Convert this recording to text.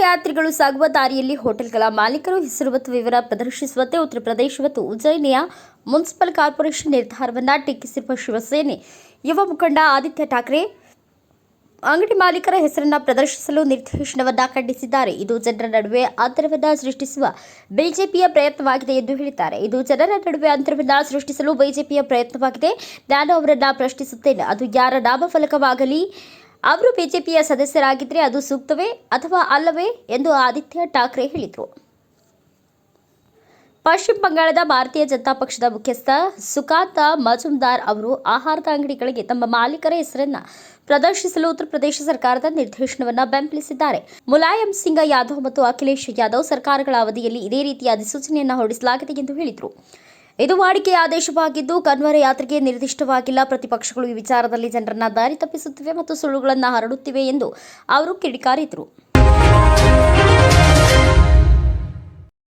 ಯಾತ್ರಿಗಳು ಸಾಗುವ ದಾರಿಯಲ್ಲಿ ಹೋಟೆಲ್ಗಳ ಮಾಲೀಕರು ಹೆಸರು ಮತ್ತು ವಿವರ ಪ್ರದರ್ಶಿಸುವಂತೆ ಉತ್ತರ ಪ್ರದೇಶ ಮತ್ತು ಉಜ್ಜಯಿನಿಯ ಮುನ್ಸಿಪಲ್ ಕಾರ್ಪೊರೇಷನ್ ನಿರ್ಧಾರವನ್ನು ಟೀಕಿಸಿರುವ ಶಿವಸೇನೆ. ಯುವ ಮುಖಂಡ ಆದಿತ್ಯ ಠಾಕ್ರೆ, ಅಂಗಡಿ ಮಾಲೀಕರ ಹೆಸರನ್ನು ಪ್ರದರ್ಶಿಸಲು ನಿರ್ದೇಶನವನ್ನ ಖಂಡಿಸಿದ್ದಾರೆ. ಇದು ಜನರ ನಡುವೆ ಅಂತರವನ್ನ ಸೃಷ್ಟಿಸುವ ಬಿಜೆಪಿಯ ಪ್ರಯತ್ನವಾಗಿದೆ ಎಂದು ಹೇಳಿದ್ದಾರೆ. ಇದು ಜನರ ನಡುವೆ ಅಂತರವನ್ನ ಸೃಷ್ಟಿಸಲು ಬಿಜೆಪಿಯ ಪ್ರಯತ್ನವಾಗಿದೆ. ನಾನು ಅವರನ್ನು ಪ್ರಶ್ನಿಸುತ್ತೇನೆ. ಅದು ಯಾರ ನಾಮಫಲಕವಾಗಲಿ ಅವರು ಬಿಜೆಪಿಯ ಸದಸ್ಯರಾಗಿದ್ದರೆ ಅದು ಸೂಕ್ತವೇ ಅಥವಾ ಅಲ್ಲವೇ ಎಂದು ಆದಿತ್ಯ ಠಾಕ್ರೆ ಹೇಳಿದರು. ಪಶ್ಚಿಮ ಬಂಗಾಳದ ಭಾರತೀಯ ಜನತಾ ಪಕ್ಷದ ಮುಖ್ಯಸ್ಥ ಸುಕಾಂತ ಮಜುಮ್ದಾರ್ ಅವರು ಆಹಾರದ ಅಂಗಡಿಗಳಿಗೆ ತಮ್ಮ ಮಾಲೀಕರ ಹೆಸರನ್ನು ಪ್ರದರ್ಶಿಸಲು ಉತ್ತರ ಪ್ರದೇಶ ಸರ್ಕಾರದ ನಿರ್ದೇಶನವನ್ನು ಬೆಂಬಲಿಸಿದ್ದಾರೆ. ಮುಲಾಯಂ ಸಿಂಗ್ ಯಾದವ್ ಮತ್ತು ಅಖಿಲೇಶ್ ಯಾದವ್ ಸರ್ಕಾರಗಳ ಅವಧಿಯಲ್ಲಿ ಇದೇ ರೀತಿಯ ಅಧಿಸೂಚನೆಯನ್ನು ಹೊರಡಿಸಲಾಗಿದೆ ಎಂದು ಹೇಳಿದರು. ಇದು ವಾಡಿಕೆ ಆದೇಶವಾಗಿದ್ದು ಕನ್ವರ ಯಾತ್ರೆಗೆ ನಿರ್ದಿಷ್ಟವಾಗಿಲ್ಲ. ಪ್ರತಿಪಕ್ಷಗಳು ಈ ವಿಚಾರದಲ್ಲಿ ಜನರನ್ನ ದಾರಿ ತಪ್ಪಿಸುತ್ತಿವೆ ಮತ್ತು ಸುಳ್ಳುಗಳನ್ನು ಹರಡುತ್ತಿವೆ ಎಂದು ಅವರು ಕಿಡಿಕಾರಿದರು.